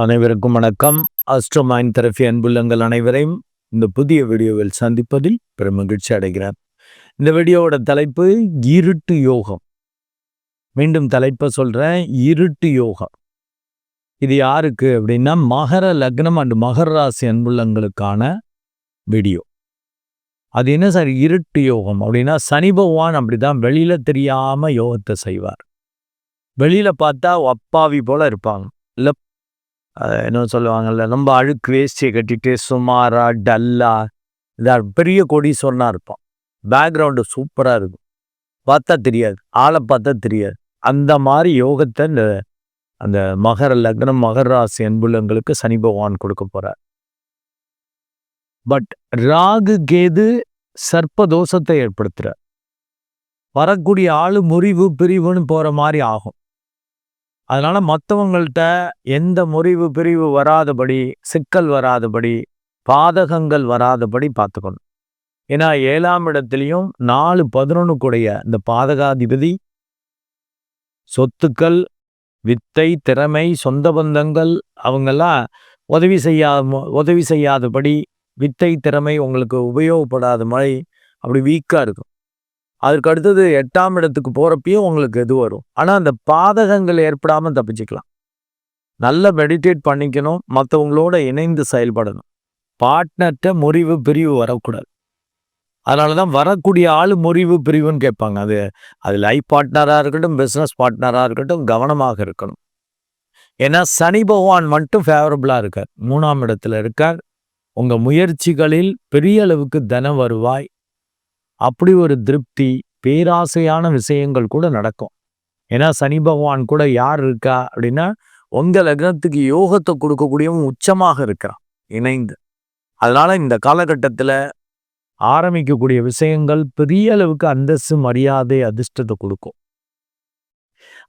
அனைவருக்கும் வணக்கம். அஸ்ட்ரோமைன் தெரபி அன்புள்ளங்கள் அனைவரையும் இந்த புதிய வீடியோவில் சந்திப்பதில் பெரும் மகிழ்ச்சி அடைகிறேன். இந்த வீடியோவோட தலைப்பு இருட்டு யோகம். மீண்டும் தலைப்பை சொல்றேன் இருட்டு யோகம். இது யாருக்கு அப்படின்னா மகர லக்னம் அண்ட் மகர ராசி அன்புள்ளங்களுக்கான வீடியோ. அது என்ன சார் இருட்டு யோகம்? அப்படின்னா சனி பகவான் அப்படிதான் வெளியில தெரியாம யோகத்தை செய்வார். வெளியில பார்த்தா அப்பாவி போல இருப்பாங்க. இல்லை என்ன சொல்லுவாங்கல்ல ரொம்ப அழுக்கு வேஸ்டியை கட்டிட்டு சுமாரா டல்லா இதாக பெரிய கோடீஸ்வரனா இருப்பான். பேக்ரவுண்டு சூப்பராக இருக்கும். பார்த்தா தெரியாது. ஆளை பார்த்தா தெரியாது. அந்த மாதிரி யோகத்தை இந்த அந்த மகர லக்னம் மகர ராசி அன்புள்ளங்களுக்கு சனி பகவான் கொடுக்க போகிறார் பட் ராகு கேது சர்ப்பதோஷத்தை ஏற்படுத்துகிறார் வரக்கூடிய ஆளு முறிவு பிரிவுன்னு போகிற மாதிரி ஆகும். அதனால் மற்றவங்கள்ட்ட எந்த முறிவு பிரிவு வராதபடி சிக்கல் வராதபடி பாதகங்கள் வராதபடி பார்த்துக்கணும். ஏன்னா ஏழாம் இடத்துலையும் நாலு பதினொன்று கூடைய இந்த பாதகாதிபதி சொத்துக்கள் வித்தை திறமை சொந்த பந்தங்கள் அவங்கெல்லாம் உதவி செய்யா உதவி செய்யாதபடி வித்தை திறமை உங்களுக்கு உபயோகப்படாத மாதிரி அப்படி வீக்காக இருக்கும். அதுக்கு அடுத்தது எட்டாம் இடத்துக்கு போகிறப்பையும் உங்களுக்கு எது வரும். ஆனால் அந்த பாதகங்கள் ஏற்படாமல் தப்பிச்சுக்கலாம். நல்லா மெடிடேட் பண்ணிக்கணும். மற்றவங்களோட இணைந்து செயல்படணும். பார்ட்னர்கிட்ட முறிவு பிரிவு வரக்கூடாது. அதனால தான் வரக்கூடிய ஆள் முறிவு பிரிவுன்னு கேட்பாங்க. அது அது லைஃப் பார்ட்னராக இருக்கட்டும் பிஸ்னஸ் பார்ட்னராக இருக்கட்டும் கவனமாக இருக்கணும். ஏன்னா சனி பகவான் மட்டும் ஃபேவரபுளாக இருக்கார். மூணாம் இடத்துல இருக்கார். உங்கள் முயற்சிகளில் பெரிய அளவுக்கு தன வருவாய். அப்படி ஒரு திருப்தி பேராசையான விஷயங்கள் கூட நடக்கும். ஏன்னா சனி பகவான் கூட யார் இருக்கா அப்படின்னா உங்கள் லக்னத்துக்கு யோகத்தை கொடுக்கக்கூடியவன் உச்சமாக இருக்கிறான் இணைந்து. அதனால இந்த காலகட்டத்தில் ஆரம்பிக்கக்கூடிய விஷயங்கள் பெரிய அளவுக்கு அந்தஸ்து மரியாதை அதிர்ஷ்டத்தை கொடுக்கும்.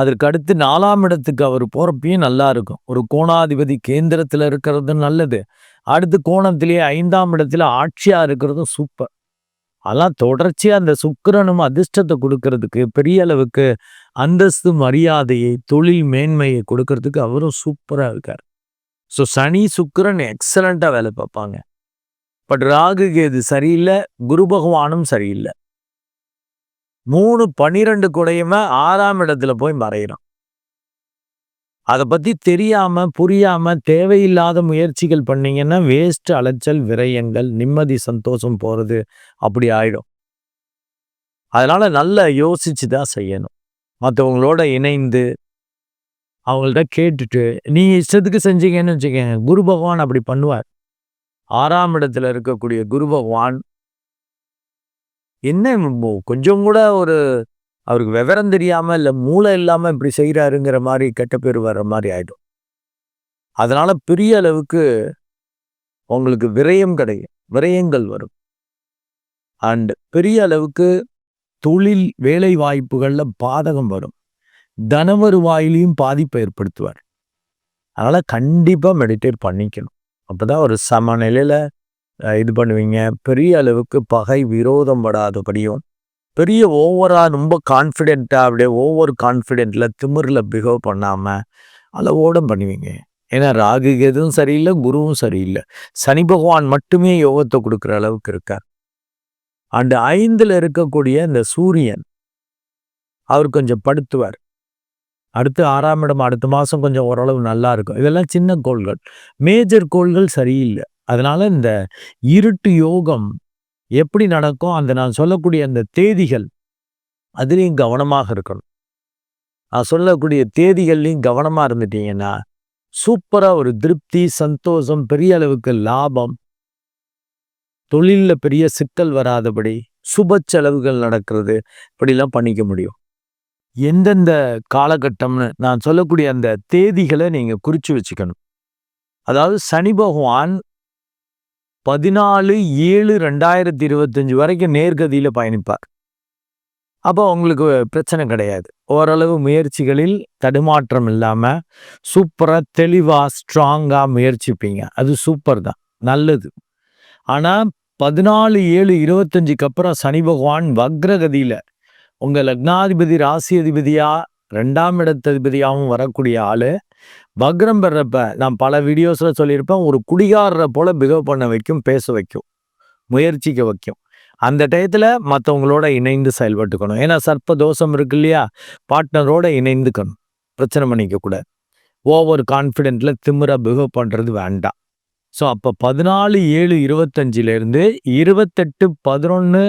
அதற்கு அடுத்து நாலாம் இடத்துக்கு அவர் போகிறப்பையும் நல்லா இருக்கும். ஒரு கோணாதிபதி கேந்திரத்தில் இருக்கிறது நல்லது. அடுத்து கோணத்திலேயே ஐந்தாம் இடத்துல ஆட்சியா இருக்கிறதும் சூப்பர் அதெல்லாம் தொடர்ச்சியாக அந்த சுக்கரனும் அதிர்ஷ்டத்தை கொடுக்கறதுக்கு பெரிய அளவுக்கு அந்தஸ்து மரியாதையை தொழில் மேன்மையை கொடுக்கறதுக்கு அவரும் சூப்பராக இருக்கார். ஸோ சனி சுக்கரன் எக்ஸலண்ட்டாக வேலை பார்ப்பாங்க. பட் ராகு கேது சரியில்லை குரு பகவானும் சரியில்லை. மூணு பன்னிரெண்டு குடையுமே ஆறாம் இடத்துல போய் மறையிறான். அதை பற்றி தெரியாமல் புரியாமல் தேவையில்லாத முயற்சிகள் பண்ணிங்கன்னா வேஸ்ட் அலைச்சல் விரயங்கள் நிம்மதி சந்தோஷம் போகிறது அப்படி ஆயிடும். அதனால் நல்லா யோசிச்சு தான் செய்யணும். மற்றவங்களோட இணைந்து அவங்கள்ட்ட கேட்டுட்டு நீ இஷ்டத்துக்கு செஞ்சீங்கன்னு வச்சுக்கோங்க குரு பகவான் அப்படி பண்ணுவார். ஆறாம் இடத்துல இருக்கக்கூடிய குரு பகவான். என்ன கொஞ்சம் கூட ஒரு அவருக்கு விவரம் தெரியாமல் இல்லை மூளை இல்லாமல் இப்படி செய்கிறாருங்கிற மாதிரி கெட்ட பேர் வர்ற மாதிரி ஆகிடும் அதனால் பெரிய அளவுக்கு உங்களுக்கு விரயம் கிடைக்கும். விரயங்கள் வரும். அண்ட் பெரிய அளவுக்கு தொழில் வேலை வாய்ப்புகளில் பாதகம் வரும். தன வருவாயிலையும் பாதிப்பை ஏற்படுத்துவார். அதனால் கண்டிப்பாக மெடிடேட் பண்ணிக்கணும். அப்போ தான் ஒரு சமநிலையில் இது பண்ணுவீங்க. பெரிய அளவுக்கு பகை விரோதம் படாதபடியும் பெரிய ஓவராக ரொம்ப கான்ஃபிடென்ட்டாக அப்படியே ஓவர் கான்ஃபிடென்ட்டில் திமிரில் பிஹேவ் பண்ணாமல் அளவோட பண்ணுவீங்க. ஏன்னா ராகு எதுவும் சரியில்லை குருவும் சரியில்லை. சனி பகவான் மட்டுமே யோகத்தை கொடுக்குற அளவுக்கு இருக்கார். அண்டு ஐந்தில் இருக்கக்கூடிய இந்த சூரியன் அவர் கொஞ்சம் படுத்துவார். அடுத்து ஆறாம் இடம் அடுத்த மாதம் கொஞ்சம் ஓரளவு நல்லா இருக்கும். இதெல்லாம் சின்ன கோள்கள். மேஜர் கோள்கள் சரியில்லை. அதனால் இந்த இருட்டு யோகம் எப்படி நடக்கும்? அந்த நான் சொல்லக்கூடிய அந்த தேதிகள் அதுலேயும் கவனமாக இருக்கணும். நான் சொல்லக்கூடிய தேதிகள்லையும் கவனமாக இருந்துட்டீங்கன்னா சூப்பராக ஒரு திருப்தி சந்தோஷம் பெரிய அளவுக்கு லாபம் தொழிலில் பெரிய சிக்கல் வராதபடி சுப செலவுகள் நடக்கிறது இப்படிலாம் பண்ணிக்க முடியும். எந்தெந்த காலகட்டம்னு நான் சொல்லக்கூடிய அந்த தேதிகளை நீங்கள் குறித்து வச்சுக்கணும். அதாவது சனி பகவான் பதினாலு ஏழு ரெண்டாயிரத்தி இருபத்தஞ்சி வரைக்கும் நேர்கதியில் பயணிப்பார். அப்போ உங்களுக்கு பிரச்சனை கிடையாது. ஓரளவு முயற்சிகளில் தடுமாற்றம் இல்லாமல் சூப்பராக தெளிவாக ஸ்ட்ராங்காக முயற்சிப்பீங்க. அது சூப்பர் தான். நல்லது. ஆனால் பதினாலு ஏழு இருபத்தஞ்சுக்கு அப்புறம் சனி பகவான் வக்ரகதியில் உங்கள் லக்னாதிபதி ராசி அதிபதியாக ரெண்டாம் இடத்ததிபதியாகவும் வரக்கூடிய ஆள் வக்ரம் பெறப்ப நான் பல வீடியோஸில் சொல்லியிருப்பேன். ஒரு குடிகாரரை போல் பிஹேவ் பண்ண வைக்கும் பேச வைக்கும் முயற்சிக்க வைக்கும். அந்த டயத்தில் மற்றவங்களோட இணைந்து செயல்பட்டுக்கணும். ஏன்னா சர்ப்ப தோஷம் இருக்கு இல்லையா? பார்ட்னரோட இணைந்துக்கணும். பிரச்சனை பண்ணிக்கக்கூடாது ஓவர் கான்ஃபிடென்ட்டில் திமிரா பிஹேவ் பண்ணுறது வேண்டாம். ஸோ அப்போ பதினாலு ஏழு இருபத்தஞ்சிலேருந்து இருபத்தெட்டு பதினொன்று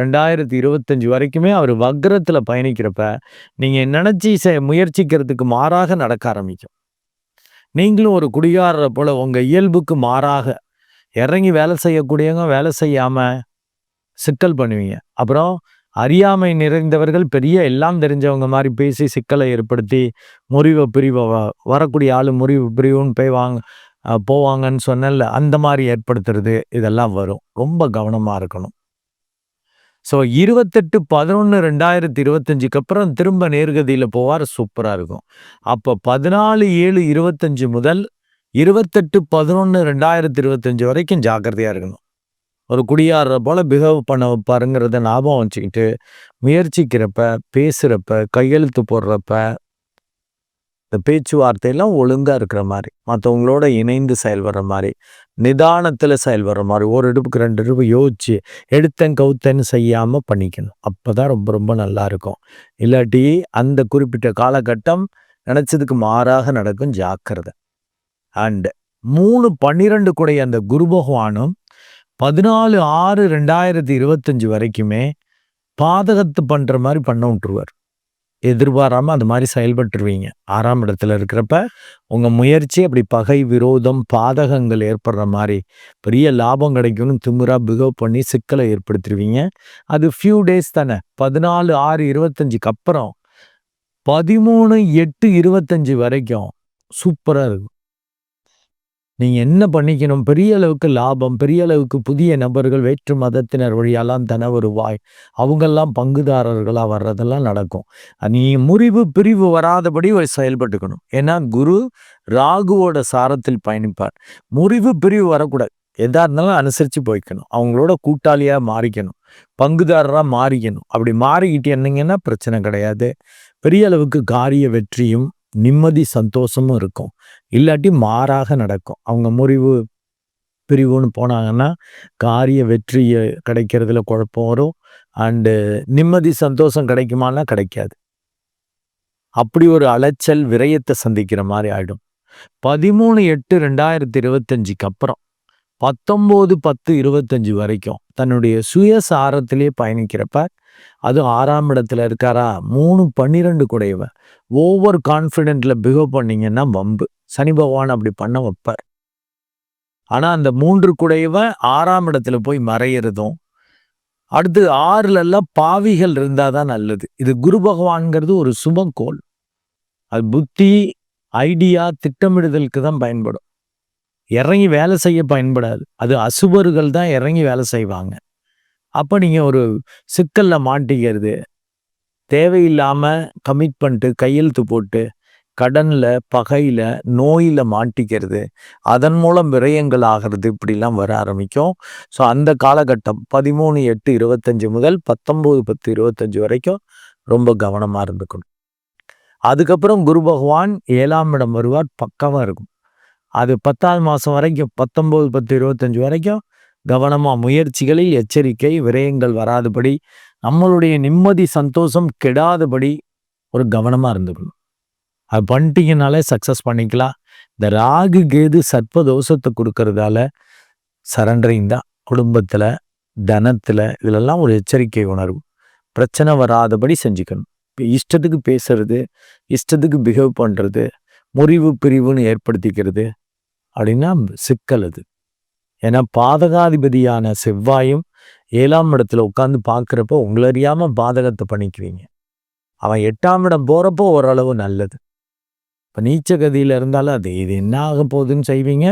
ரெண்டாயிரத்தி இருபத்தஞ்சி வரைக்குமே அவர் வக்ரத்தில் பயணிக்கிறப்ப நீங்கள் நினச்சி செ முயற்சிக்கிறதுக்கு மாறாக நடக்க ஆரம்பிக்கும். நீங்களும் ஒரு குடிகாரரை போல் உங்கள் இயல்புக்கு மாறாக இறங்கி வேலை செய்யக்கூடியவங்க வேலை செய்யாமல் சிக்கல் பண்ணுவீங்க. அப்புறம் அறியாமை நிறைந்தவர்கள் பெரிய எல்லாம் தெரிஞ்சவங்க மாதிரி பேசி சிக்கலை ஏற்படுத்தி முறிவை பிரிவை வரக்கூடிய ஆள் முறிவு பிரிவுன்னு போய் வாங்க போவாங்கன்னு சொன்னல அந்த மாதிரி ஏற்படுத்துறது இதெல்லாம் வரும். ரொம்ப கவனமாக இருக்கணும். ஸோ இருபத்தெட்டு பதினொன்று ரெண்டாயிரத்தி இருபத்தஞ்சுக்கு அப்புறம் திரும்ப நேர்கதியில் போவார் சூப்பராக இருக்கும். அப்போ பதினாலு ஏழு இருபத்தஞ்சு முதல் இருபத்தெட்டு பதினொன்று ரெண்டாயிரத்தி இருபத்தஞ்சு வரைக்கும் ஜாக்கிரதையாக இருக்கணும். ஒரு குடியாடுற போல் பிஹேவ் பண்ண வைப்பாருங்கிறத ஞாபகம் வச்சுக்கிட்டு முயற்சிக்கிறப்ப பேசுகிறப்ப கையெழுத்து போடுறப்ப இந்த பேச்சுவார்த்தையெல்லாம் ஒழுங்காக இருக்கிற மாதிரி மற்றவங்களோட இணைந்து செயல்படுற மாதிரி நிதானத்தில் செயல்படுற மாதிரி ஒரு இடுப்புக்கு ரெண்டு இடுப்பு யோசிச்சு எடுத்தேன் கவுத்தன்னு செய்யாமல் பண்ணிக்கணும். அப்போ தான் ரொம்ப ரொம்ப நல்லா இருக்கும். இல்லாட்டி அந்த குறிப்பிட்ட காலகட்டம் நினச்சதுக்கு மாறாக நடக்கும் ஜாக்கிரதை. அண்டு மூணு பன்னிரெண்டு கூடைய அந்த குரு பகவானும் பதினாலு ஆறு ரெண்டாயிரத்தி இருபத்தஞ்சு வரைக்குமே பாதகத்து பண்ணுற மாதிரி பண்ண விட்டுருவார். எதிர்பாராமல் அந்த மாதிரி செயல்பட்டுருவீங்க. ஆறாம் இடத்துல இருக்கிறப்ப உங்கள் முயற்சி அப்படி பகை விரோதம் பாதகங்கள் ஏற்படுற மாதிரி பெரிய லாபம் கிடைக்கும்னு திமுறாக பிகவ் பண்ணி சிக்கலை ஏற்படுத்திடுவீங்க அது ஃபியூ டேஸ் தானே. பதினாலு ஆறு இருபத்தஞ்சுக்கு அப்புறம் பதிமூணு எட்டு இருபத்தஞ்சி வரைக்கும் சூப்பராக இருக்கும். நீங்கள் என்ன பண்ணிக்கணும்? பெரிய அளவுக்கு லாபம் பெரிய அளவுக்கு புதிய நபர்கள் வேற்று மதத்தினர் வழியெல்லாம் தன வருவாய் அவங்கெல்லாம் பங்குதாரர்களாக வர்றதெல்லாம் நடக்கும். நீ முறிவு பிரிவு வராதபடி செயல்பட்டுக்கணும். ஏன்னா குரு ராகுவோட சாரத்தில் பயணிப்பார். முறிவு பிரிவு வரக்கூடாது. எதா இருந்தாலும் அனுசரித்து போய்க்கணும். அவங்களோட கூட்டாளியாக மாறிக்கணும். பங்குதாரராக மாறிக்கணும். அப்படி மாறிக்கிட்டு என்னங்கன்னா பிரச்சனை கிடையாது. பெரிய அளவுக்கு காரிய வெற்றியும் நிம்மதி சந்தோஷமும் இருக்கும். இல்லாட்டி மாறாக நடக்கும். அவங்க முறிவு பிரிவுன்னு போனாங்கன்னா காரிய வெற்றியை கிடைக்கிறதுல குழப்பம் வரும். அண்டு நிம்மதி சந்தோஷம் கிடைக்குமானா கிடைக்காது. அப்படி ஒரு அலைச்சல் விரயத்தை சந்திக்கிற மாதிரி ஆகிடும் பதிமூணு எட்டு ரெண்டாயிரத்தி இருபத்தஞ்சுக்கு அப்புறம் பத்தொம்போது பத்து இருபத்தஞ்சு வரைக்கும் தன்னுடைய சுயசாரத்திலே பயணிக்கிறப்ப அது ஆறாம் இடத்துல இருக்காரா? மூணு பன்னிரெண்டு குடையவ ஓவர் கான்ஃபிடென்ட்ல பிஹேவ் பண்ணீங்கன்னா வம்பு. சனி பகவான் அப்படி பண்ண வைப்பார். ஆனா அந்த மூன்று குடையவ ஆறாம் இடத்துல போய் மறையிறதும் அடுத்து ஆறுல எல்லாம் பாவிகள் இருந்தாதான் நல்லது. இது குரு பகவான்கிறது ஒரு சுபங்கோல் அது புத்தி ஐடியா திட்டமிடுதலுக்கு தான் பயன்படும். இறங்கி வேலை செய்ய பயன்படாது. அது அசுபர்கள் தான் இறங்கி வேலை செய்வாங்க. அப்போ நீங்கள் ஒரு சிக்கலில் மாட்டிக்கிறது. தேவையில்லாமல் கமிட் பண்ணிட்டு கையெழுத்து போட்டு கடனில் பகையில் நோயில் மாட்டிக்கிறது. அதன் மூலம் விரயங்கள் ஆகிறது இப்படிலாம் வர ஆரம்பிக்கும். ஸோ அந்த காலகட்டம் பதிமூணு எட்டு இருபத்தஞ்சி முதல் பத்தொம்போது பத்து இருபத்தஞ்சி வரைக்கும் ரொம்ப கவனமாக இருந்துக்கணும். அதுக்கப்புறம் குரு பகவான் ஏழாம் இடம் வருவார் பக்கமாக இருக்கும். அது பத்தாவது மாதம் வரைக்கும் பத்தொம்போது பத்து இருபத்தஞ்சி வரைக்கும் கவனமாக முயற்சிகளில் எச்சரிக்கை விரயங்கள் வராதபடி நம்மளுடைய நிம்மதி சந்தோஷம் கெடாதபடி ஒரு கவனமாக இருந்துக்கணும். அது பண்ணிட்டீங்கனாலே சக்ஸஸ் பண்ணிக்கலாம். இந்த ராகு கேது சர்ப்ப தோஷத்தை கொடுக்கறதால சரண்டரிங் தான். குடும்பத்தில் தனத்தில் இதிலெல்லாம் ஒரு எச்சரிக்கை உணர்வு. பிரச்சனை வராதபடி செஞ்சுக்கணும். இப்போ இஷ்டத்துக்கு பேசுறது இஷ்டத்துக்கு பிஹேவ் பண்ணுறது முறிவு பிரிவுன்னு ஏற்படுத்திக்கிறது அப்படின்னா சிக்கல் அது. ஏன்னா பாதகாதிபதியான செவ்வாயும் ஏழாம் இடத்துல உட்காந்து பார்க்குறப்போ உங்களை அறியாமல் பாதகத்தை பண்ணிக்குவீங்க. அவன் எட்டாம் இடம் போகிறப்போ ஓரளவு நல்லது. இப்போ நீச்ச கதியில் இருந்தாலும் அது இது என்ன ஆக போகுதுன்னு செய்வீங்க?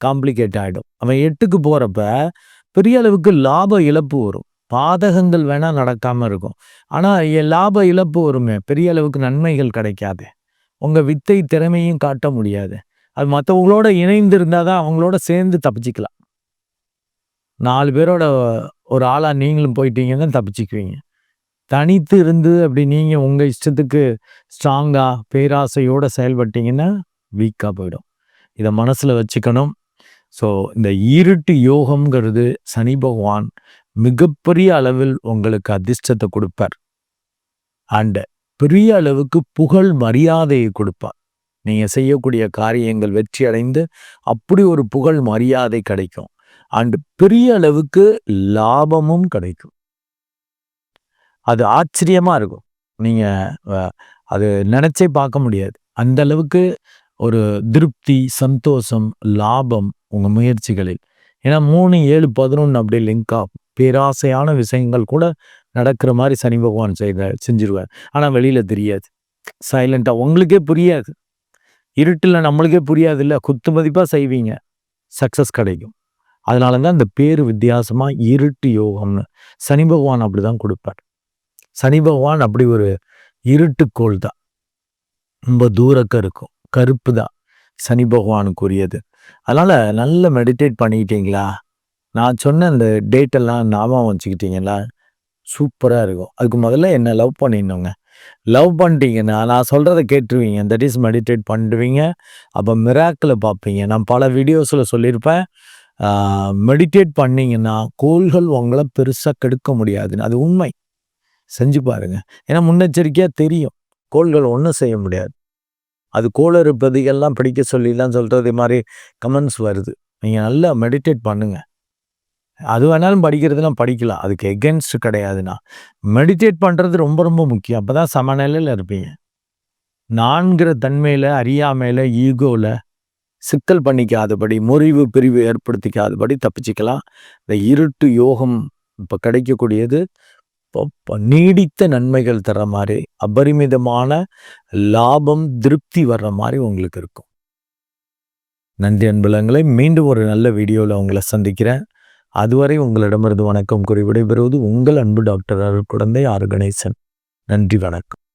காம்ப்ளிகேட் ஆகிடும் அவன் எட்டுக்கு போகிறப்ப பெரிய அளவுக்கு லாப இழப்பு வரும். பாதகங்கள் வேணால் நடக்காமல் இருக்கும். ஆனால் என் லாப இழப்பு வருமே பெரிய அளவுக்கு நன்மைகள் கிடைக்காது. உங்கள் வித்தை திறமையும் காட்ட முடியாது. அது மற்றவங்களோட இணைந்து இருந்தால் தான் அவங்களோட சேர்ந்து தப்பிச்சிக்கலாம். நாலு பேரோட ஒரு ஆளாக நீங்களும் போயிட்டீங்கன்னா தப்பிச்சுக்குவீங்க. தனித்து இருந்து அப்படி நீங்கள் உங்கள் இஷ்டத்துக்கு ஸ்ட்ராங்காக பேராசையோடு செயல்பட்டீங்கன்னா வீக்காக போயிடும். இதை மனசில் வச்சுக்கணும். ஸோ இந்த இருட்டு யோகம்ங்கிறது சனி பகவான் மிகப்பெரிய அளவில் உங்களுக்கு அதிர்ஷ்டத்தை கொடுப்பார். அண்ட் பெரிய அளவுக்கு புகழ் மரியாதையை கொடுப்பார். நீங்கள் செய்யக்கூடிய காரியங்கள் வெற்றி அடைந்து அப்படி ஒரு புகழ் மரியாதை கிடைக்கும். அண்ட் பெரிய அளவுக்கு லாபமும் கிடைக்கும். அது ஆச்சரியமாக இருக்கும். நீங்கள் அது நினச்சே பார்க்க முடியாது. அந்த அளவுக்கு ஒரு திருப்தி சந்தோஷம் லாபம் உங்கள் முயற்சிகளில். ஏன்னா மூணு ஏழு பதினொன்று அப்படி லிங்க் பேராசையான விஷயங்கள் கூட நடக்கிற மாதிரி சனி பகவான் செய்த செஞ்சிருவார். ஆனால் வெளியில் தெரியாது. சைலண்ட்டாக உங்களுக்கே புரியாது. இருட்டில் நம்மளுக்கே புரியாது இல்லை குத்து மதிப்பாக செய்வீங்க. சக்ஸஸ் கிடைக்கும். அதனால தான் இந்த பேர் வித்தியாசமாக இருட்டு யோகம்னு. சனி பகவான் அப்படி தான் கொடுப்பார். சனி பகவான் அப்படி ஒரு இருட்டுக்கோள் தான். ரொம்ப தூரக்க இருக்கும். கருப்பு தான் சனி பகவானுக்குரியது. அதனால் நல்ல மெடிடேட் பண்ணிக்கிட்டீங்களா? நான் சொன்ன அந்த டேட்டெல்லாம் ஞாபகம் வச்சுக்கிட்டீங்களா? சூப்பராக இருக்கும். அதுக்கு முதல்ல என்ன லவ் பண்ணிடணுங்க. லவ் பண்ணிட்டீங்கன்னா நான் சொல்கிறத கேட்டுருவீங்க. தட் இஸ் மெடிடேட் பண்ணுவீங்க. அப்போ மிராக்கில் பார்ப்பீங்க. நான் பல வீடியோஸில் சொல்லியிருப்பேன். மெடிடேட் பண்ணிங்கன்னா கோள்கள் உங்களை பெருசாக கெடுக்க முடியாதுன்னு. அது உண்மை. செஞ்சு பாருங்கள் ஏன்னா முன்னெச்சரிக்கையாக தெரியும். கோள்கள் ஒன்றும் செய்ய முடியாது. அது கோளறு பதிகள்லாம் படிக்க சொல்லிலாம் சொல்கிறது மாதிரி கமெண்ட்ஸ் வருது. நீங்கள் நல்லா மெடிடேட் பண்ணுங்கள் அது வேணாலும் படிக்கிறதுனா படிக்கலாம். அதுக்கு எகென்ஸ்ட் கிடையாதுண்ணா மெடிடேட் பண்ணுறது ரொம்ப ரொம்ப முக்கியம். அப்போ தான் சமநிலையில் இருப்பீங்க. நான்கிற தன்மையில் அறியாமையில் ஈகோவில் சிக்கல் பண்ணிக்காதபடி முறிவு பிரிவு ஏற்படுத்திக்காதபடி தப்பிச்சிக்கலாம். இந்த இருட்டு யோகம் இப்போ கிடைக்கக்கூடியது. நீடித்த நன்மைகள் தர மாதிரி அபரிமிதமான லாபம் திருப்தி வர்ற மாதிரி உங்களுக்கு இருக்கும். நன்றி அன்புலங்களை மீண்டும் ஒரு நல்ல வீடியோவில் உங்களை சந்திக்கிறேன். அதுவரை உங்களிடமிருந்து வணக்கம் கூறி விடைபெறுவது உங்கள் அன்பு டாக்டர் அருள் குழந்தை ஆறு கணேசன். நன்றி வணக்கம்.